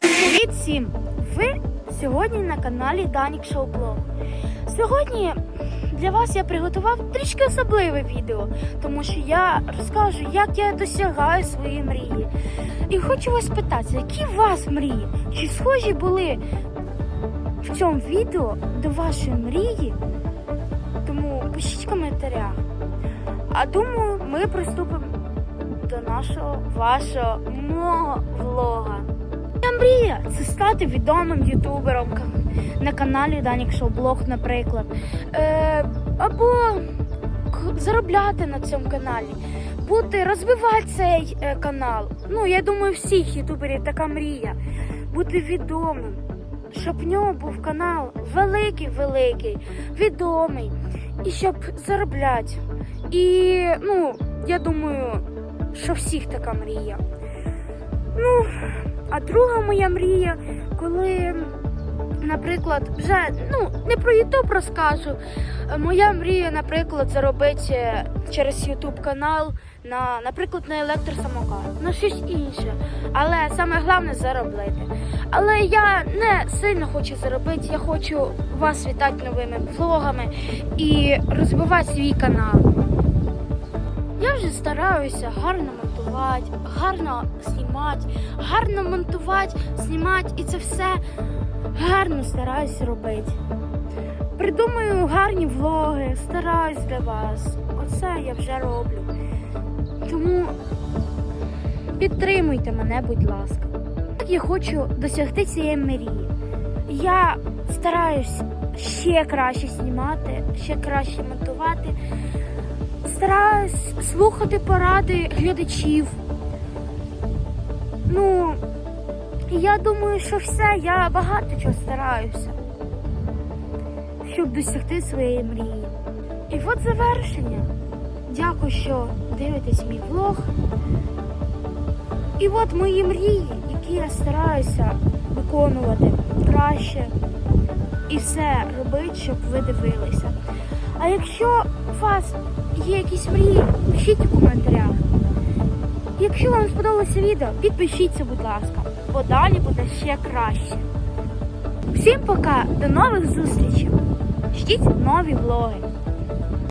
Привіт всім! Ви сьогодні на каналі Данік Шоу Блог. Сьогодні для вас я приготував трішки особливе відео, тому що я розкажу, як я досягаю своєї мрії. І хочу вас питати, які у вас мрії? Чи схожі були в цьому відео до вашої мрії? Тому пишіть в коментарях. А думаю, ми приступимо до нашого вашого мого влога. Моя мрія це стати відомим ютубером на каналі Данік Шоу Блог, наприклад. Е, або заробляти на цьому каналі, бути, розвивати цей е, канал. Ну, я думаю, всіх ютуберів така мрія. Бути відомим. Щоб в нього був канал великий-великий, відомий. І щоб заробляти. І ну, я думаю, що всіх така мрія. Ну, а друга моя мрія, коли, наприклад, вже ну не про Ютуб розкажу. Е, Моя мрія, наприклад, заробити е, через Ютуб канал на, наприклад, на електросамокат, на щось інше. Але саме головне заробити. Але я не сильно хочу заробити, я хочу вас вітати новими влогами і розвивати свій канал. Я вже стараюся гарно монтувати, гарно знімати, гарно монтувати, знімати і це все гарно стараюся робити. Придумую гарні влоги, стараюсь для вас. Оце я вже роблю. Тому підтримуйте мене, будь ласка. Так я хочу досягти цієї мрії. Я стараюсь ще краще знімати, ще краще монтувати стараюсь слухати поради глядачів. Ну, я думаю, що все, я багато чого стараюся, щоб досягти своєї мрії. І от завершення. Дякую, що дивитесь мій влог. І от мої мрії, які я стараюся виконувати краще і все робити, щоб ви дивилися. А якщо у вас є якісь мрії, пишіть у коментарях. Якщо вам сподобалося відео, підпишіться, будь ласка, бо далі буде ще краще. Всім пока, до нових зустрічей. Ждіть нові влоги.